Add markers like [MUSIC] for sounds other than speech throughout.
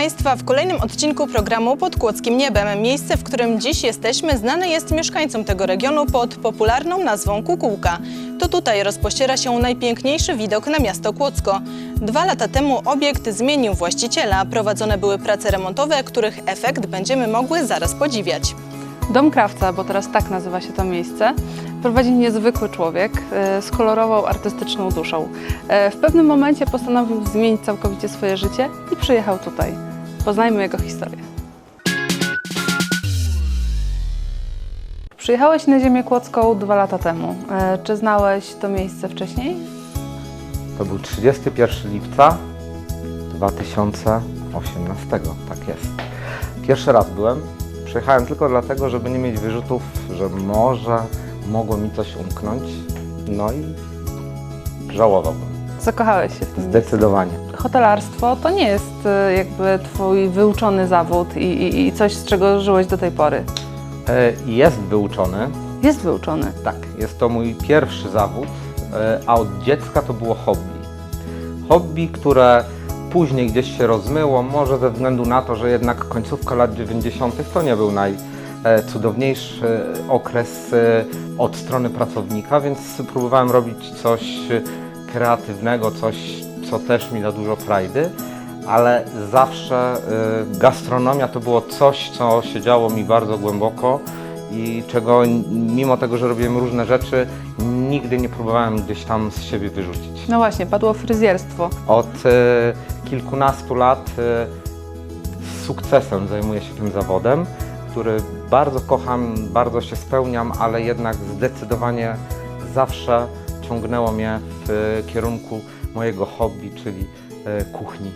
Państwa w kolejnym odcinku programu Pod Kłodzkim Niebem. Miejsce, w którym dziś jesteśmy, znane jest mieszkańcom tego regionu pod popularną nazwą Kukułka. To tutaj rozpościera się najpiękniejszy widok na miasto Kłodzko. Dwa lata temu obiekt zmienił właściciela. Prowadzone były prace remontowe, których efekt będziemy mogły zaraz podziwiać. Dom Krawca, bo teraz tak nazywa się to miejsce, prowadzi niezwykły człowiek e, z kolorową, artystyczną duszą. E, W pewnym momencie postanowił zmienić całkowicie swoje życie i przyjechał tutaj. Poznajmy jego historię. Przyjechałeś na ziemię kłodzką dwa lata temu. E, Czy znałeś to miejsce wcześniej? To był 31 lipca 2018, tak jest. Pierwszy raz byłem. Przyjechałem tylko dlatego, żeby nie mieć wyrzutów, że może mogło mi coś umknąć. No i żałowałbym. Zakochałeś się w tym. Zdecydowanie. Hotelarstwo to nie jest e, jakby twój wyuczony zawód i, i, i coś, z czego żyłeś do tej pory. E, Jest wyuczony, Jest wyuczony. tak, jest to mój pierwszy zawód, e, a od dziecka to było hobby. Hobby, które później gdzieś się rozmyło, może ze względu na to, że jednak końcówka lat 90. to nie był najcudowniejszy okres od strony pracownika, więc próbowałem robić coś kreatywnego, coś, co też mi da dużo frajdy, ale zawsze e, gastronomia to było coś, co siedziało mi bardzo głęboko i czego mimo tego, że robiłem różne rzeczy, nigdy nie próbowałem gdzieś tam z siebie wyrzucić. No właśnie, padło fryzjerstwo. Od e, kilkunastu lat e, z sukcesem zajmuję się tym zawodem, który bardzo kocham, bardzo się spełniam, ale jednak zdecydowanie zawsze ciągnęło mnie w kierunku mojego hobby, czyli e, kuchni.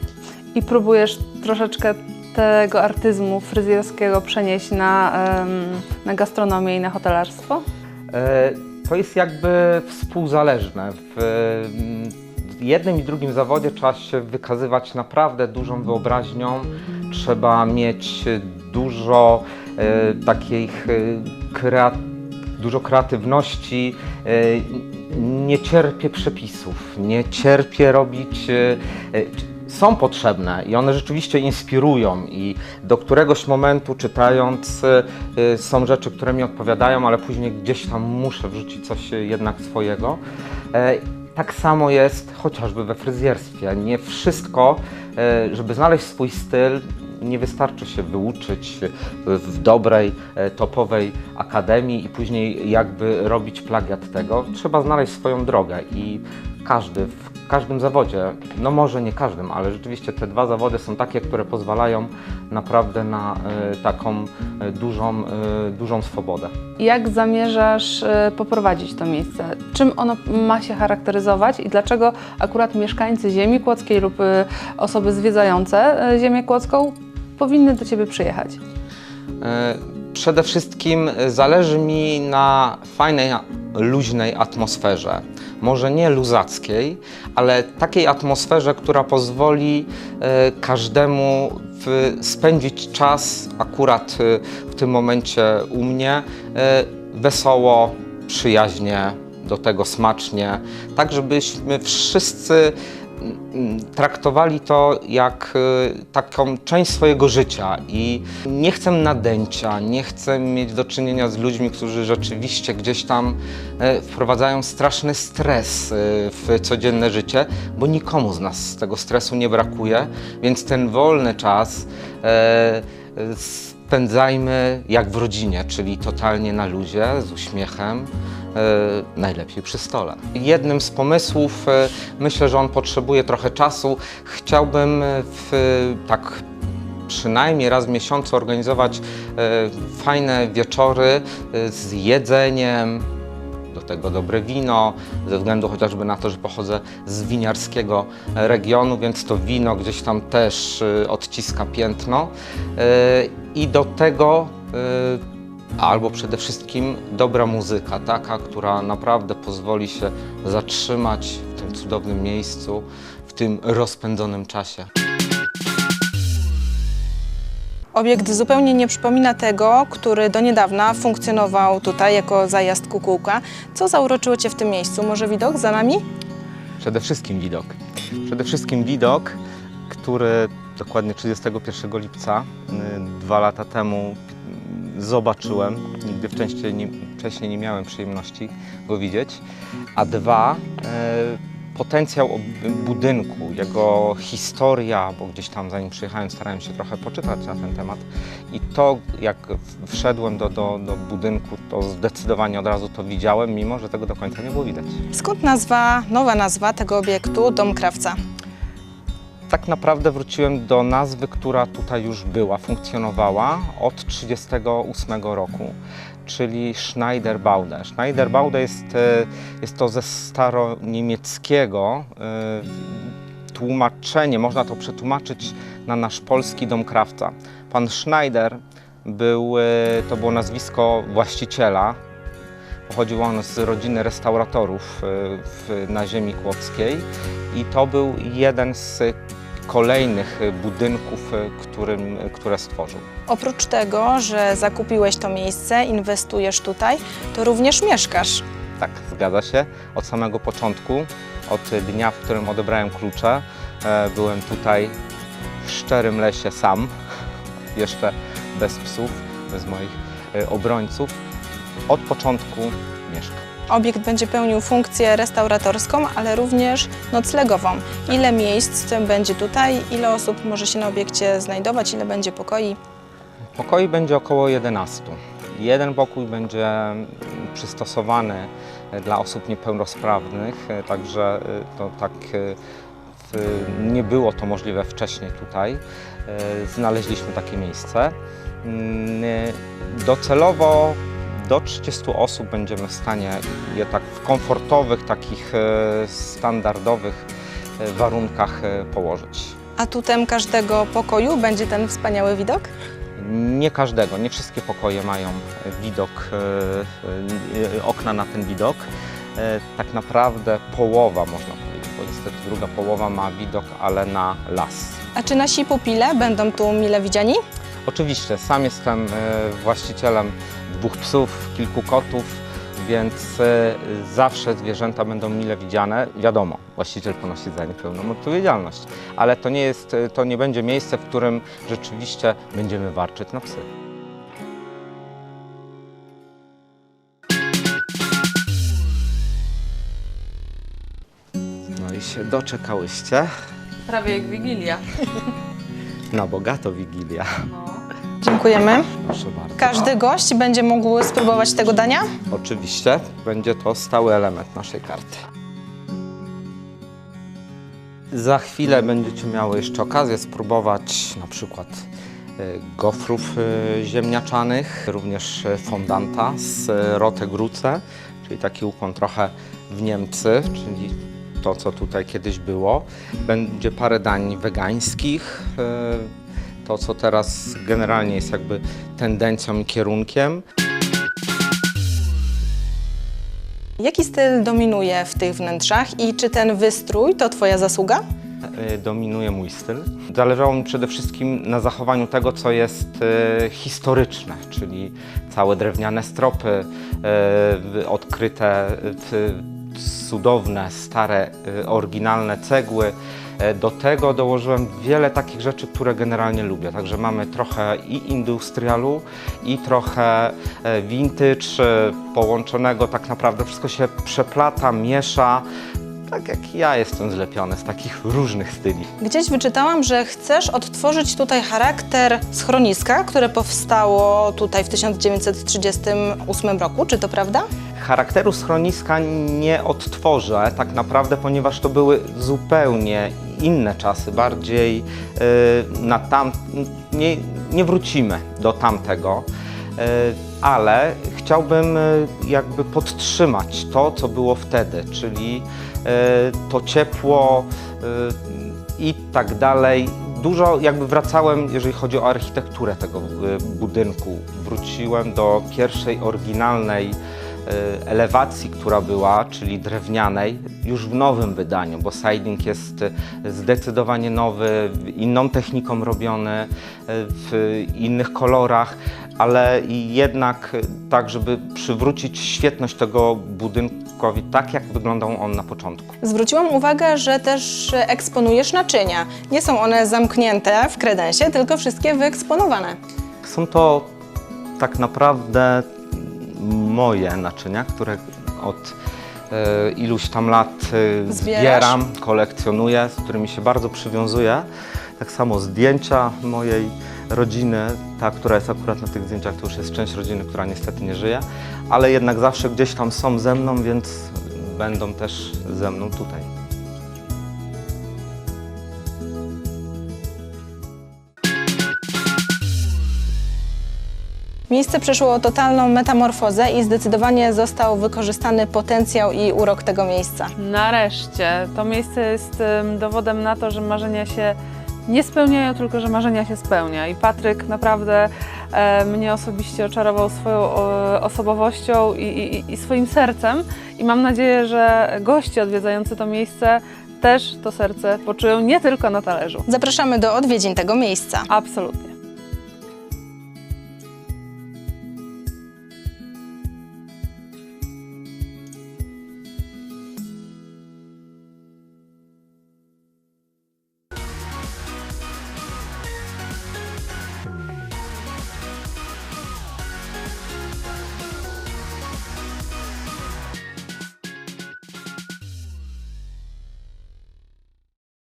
I próbujesz troszeczkę tego artyzmu fryzjerskiego przenieść na, na gastronomię i na hotelarstwo? E, To jest jakby współzależne. W mm, jednym i drugim zawodzie trzeba się wykazywać naprawdę dużą wyobraźnią, trzeba mieć dużo e, takich dużo kreatywności. E, nie cierpię przepisów, nie cierpię robić. e, e, są potrzebne i one rzeczywiście inspirują i do któregoś momentu czytając y, są rzeczy, które mi odpowiadają, ale później gdzieś tam muszę wrzucić coś jednak swojego. E, Tak samo jest chociażby we fryzjerstwie. Nie wszystko, e, żeby znaleźć swój styl, nie wystarczy się wyuczyć w dobrej, e, topowej akademii i później jakby robić plagiat tego. Trzeba znaleźć swoją drogę i każdy, w każdym zawodzie, no może nie każdym, ale rzeczywiście te dwa zawody są takie, które pozwalają naprawdę na e, taką e, dużą, e, dużą swobodę. Jak zamierzasz e, poprowadzić to miejsce? Czym ono ma się charakteryzować i dlaczego akurat mieszkańcy ziemi kłodzkiej lub e, osoby zwiedzające e, ziemię kłodzką powinny do Ciebie przyjechać? E, Przede wszystkim zależy mi na fajnej, luźnej atmosferze. Może nie luzackiej, ale takiej atmosferze, która pozwoli e, każdemu spędzić czas akurat e, w tym momencie u mnie wesoło, przyjaźnie, do tego smacznie, tak żebyśmy wszyscy traktowali to jak y, taką część swojego życia i nie chcę nadęcia, nie chcę mieć do czynienia z ludźmi, którzy rzeczywiście gdzieś tam e, wprowadzają straszny stres e, w codzienne życie, bo nikomu z nas tego stresu nie brakuje, więc ten wolny czas e, spędzajmy jak w rodzinie, czyli totalnie na luzie, z uśmiechem, najlepiej przy stole. Jednym z pomysłów, e, myślę, że on potrzebuje trochę czasu, chciałbym e, w, tak przynajmniej raz w miesiącu organizować e, fajne wieczory e, z jedzeniem, do tego dobre wino, ze względu chociażby na to, że pochodzę z winiarskiego regionu, więc to wino gdzieś tam też odciska piętno. I do tego albo przede wszystkim dobra muzyka, taka, która naprawdę pozwoli się zatrzymać w tym cudownym miejscu, w tym rozpędzonym czasie. Obiekt zupełnie nie przypomina tego, który do niedawna funkcjonował tutaj jako zajazd Kukułka. Co zauroczyło Cię w tym miejscu? Może widok za nami? Przede wszystkim widok. Przede wszystkim widok, który dokładnie 31 lipca, y, dwa lata temu zobaczyłem. Nigdy wcześniej nie, wcześniej nie miałem przyjemności go widzieć. A dwa, y, potencjał budynku, jego historia, bo gdzieś tam zanim przyjechałem starałem się trochę poczytać na ten temat i to jak wszedłem do, do, do budynku, to zdecydowanie od razu to widziałem, mimo że tego do końca nie było widać. Skąd nazwa, nowa nazwa tego obiektu Dom Krawca? Tak naprawdę wróciłem do nazwy, która tutaj już była, funkcjonowała od 1938 roku, czyli Schneiderbaude. Schneiderbaude jest, e, jest to ze staroniemieckiego e, tłumaczenie, można to przetłumaczyć na nasz polski dom krawca. Pan Schneider był, e, to było nazwisko właściciela, Pochodził on z rodziny restauratorów na ziemi kłodzkiej i to był jeden z kolejnych budynków, e, którym, które stworzył. Oprócz tego, że zakupiłeś to miejsce, inwestujesz tutaj, to również mieszkasz. Tak, zgadza się. Od samego początku, od dnia, w którym odebrałem klucze, e, byłem tutaj w szczerym lesie sam, [LAUGHS] jeszcze bez psów, bez moich e, obrońców. Od początku mieszkam. Obiekt będzie pełnił funkcję restauratorską, ale również noclegową. Ile miejsc będzie tutaj, ile osób może się na obiekcie znajdować, ile będzie pokoi? Pokoi będzie około 11. Jeden pokój będzie przystosowany dla osób niepełnosprawnych, także e, to tak w, nie było to możliwe wcześniej tutaj. E, Znaleźliśmy takie miejsce. Mm, Docelowo do 30 osób będziemy w stanie je tak w komfortowych, takich e, standardowych e, warunkach e, położyć. Atutem każdego pokoju będzie ten wspaniały widok? Nie każdego, nie wszystkie pokoje mają widok, okna na ten widok. Tak naprawdę połowa można powiedzieć, bo niestety druga połowa ma widok, ale na las. A czy nasi pupile będą tu mile widziani? Oczywiście, sam jestem e, właścicielem dwóch psów, kilku kotów, więc e, zawsze zwierzęta będą mile widziane. Wiadomo, właściciel ponosi za nie pełną odpowiedzialność, ale to nie, jest, e, to nie będzie miejsce, w którym rzeczywiście będziemy warczyć na psy. No i się doczekałyście. Prawie jak Wigilia. [LAUGHS] Na bogato Wigilia. Dziękujemy. Proszę bardzo. Każdy gość będzie mógł spróbować tego dania? Oczywiście będzie to stały element naszej karty. Za chwilę będziecie miały jeszcze okazję spróbować na przykład e, gofrów e, ziemniaczanych, również e, fondanta z rote gruce, czyli taki ukłon trochę w Niemcy, czyli to, co tutaj kiedyś było. Będzie parę dań wegańskich, to, co teraz generalnie jest jakby tendencją i kierunkiem. Jaki styl dominuje w tych wnętrzach i czy ten wystrój to Twoja zasługa? y, dominuje mój styl. Zależało mi przede wszystkim na zachowaniu tego, co jest y, historyczne, czyli całe drewniane stropy, w- odkryte cudowne, stare, oryginalne cegły. E, Do tego dołożyłem wiele takich rzeczy, które generalnie lubię. Także mamy trochę i industrialu, i trochę e, vintage e, połączonego. Tak naprawdę wszystko się przeplata, miesza. Tak jak ja jestem zlepiony z takich różnych styli. Gdzieś wyczytałam, że chcesz odtworzyć tutaj charakter schroniska, które powstało tutaj w 1938 roku. Czy to prawda? Charakteru schroniska nie odtworzę tak naprawdę, ponieważ to były zupełnie inne czasy, bardziej y, na tam, nie, nie wrócimy do tamtego, y, ale chciałbym y, jakby podtrzymać to, co było wtedy, czyli to ciepło i tak dalej. Dużo jakby wracałem, jeżeli chodzi o architekturę tego budynku. Wróciłem do pierwszej oryginalnej elewacji, która była, czyli drewnianej, już w nowym wydaniu, bo siding jest y, zdecydowanie nowy, inną techniką robiony, y, w innych kolorach, ale jednak y, tak, żeby przywrócić świetność tego budynku Kukułkowi tak, jak wyglądał on na początku. Zwróciłam uwagę, że też eksponujesz naczynia. Nie są one zamknięte w kredensie, tylko wszystkie wyeksponowane. Są to tak naprawdę moje naczynia, które od e, iluś tam lat e, Zbierasz? zbieram, kolekcjonuję, z którymi się bardzo przywiązuję. Tak samo zdjęcia mojej rodziny, ta, która jest akurat na tych zdjęciach, to już jest część rodziny, która niestety nie żyje, ale jednak zawsze gdzieś tam są ze mną, więc będą też ze mną tutaj. Miejsce przeszło totalną metamorfozę i zdecydowanie został wykorzystany potencjał i urok tego miejsca. Nareszcie. To miejsce jest em, dowodem na to, że marzenia się nie spełniają, tylko że marzenia się spełnia. I Patryk naprawdę e, mnie osobiście oczarował swoją e, osobowością i, i, i swoim sercem. I mam nadzieję, że goście odwiedzający to miejsce też to serce poczują nie tylko na talerzu. Zapraszamy do odwiedzin tego miejsca. Absolutnie.